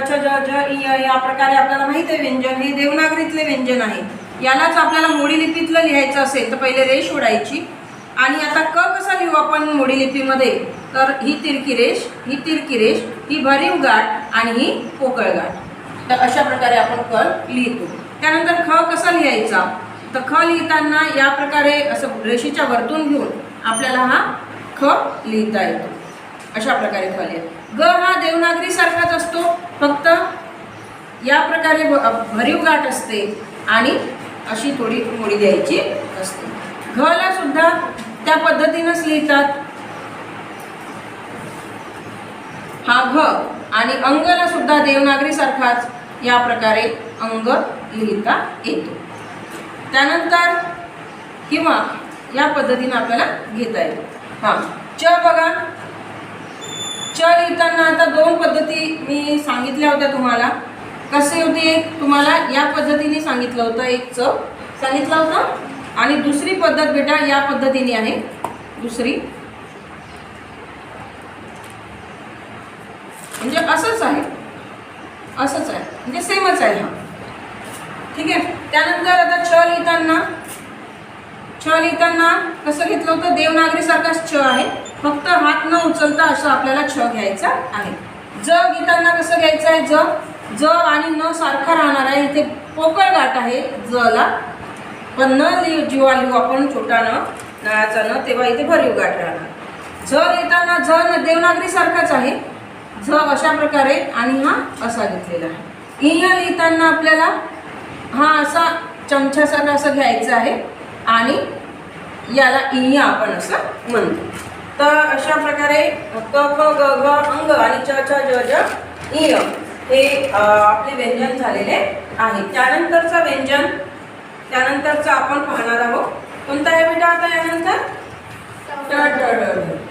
च ज ज इ या प्रकारे आपल्याला माहीत आहे व्यंजन. हे देवनागरीतले व्यंजन आहे. यालाच आपल्याला मोडी लिपीतलं लिहायचं असेल तर पहिले रेष ओढायची आणि आता क कसा लिहू आपण मोडी लिपीमध्ये? तर ही तिरकी रेष ही तिरकी रेष ही भरीव गाठ आणि ही पोकळ गाठ. तर अशा प्रकारे आपण क लिहितो. त्यानंतर ख कसा लिहायचा? तर ख लिहिताना या प्रकारे असं रेषेच्या वरतून घेऊन आपल्याला हा ख लिहिता येतो. अशा प्रकारे ख लिहा ग हा देवनागरीसारखाच असतो. फक्त या प्रकारे भ- भरीव गाठ असते आणि अशी थोडी मोडी द्यायची असते. घला सुद्धा त्या पद्धतीनंच लिहितात. हा घ आणि अंगला सुद्धा देवनागरीसारखाच या प्रकारे अंग लिहिता येतो. त्यानंतर किंवा या पद्धतीनं आपल्याला घेता येतो. हां. च बघा. च आता दोन पद्धती मी सांगितल्या होत्या तुम्हाला. कसे होते? एक तुम्हाला या पद्धतीने सांगितलं होतं एक चव सांगितलं होतं? आणि दुसरी पद्धत बेटा या पद्धतीने आहे. दुसरी. म्हणजे असंच आहे. असंच आहे. म्हणजे सेमच आहे हा. ठीक आहे? त्यानंतर आता छ लिहिताना छ लिहिताना कसं घेतलं होतं? देवनागरीसारखाच छ आहे. फक्त हात न उचलता असं आपल्याला छ घ्यायचा आहे. ज घेताना कसं घ्यायचं आहे? ज. ज आणि न सारखा राहणार आहे इथे पोकळ गाठ आहे ज ला पण न लिहू जेव्हा लिहू आपण छोटा न नळाचा न तेव्हा इथे भरीव गाठ राहणार. झ घेताना झ न देवनागरी सारखाच आहे. झ अशा प्रकारे आणि हा असा घेतलेला आहे. इया लिहिताना आपल्याला हा असा चमच्यासारखा असं घ्यायचं आहे आणि याला इया आपण असं म्हणतो. तर अशा प्रकारे क ख ग घ अंग आणि च छ ज ज इय हे आपले व्यंजन झालेले आहे. त्यानंतरचं व्यंजन त्यानंतरचं आपण पाहणार आहोत. कोणतं आहे बेटा आता यानंतर? ट ट ड ढ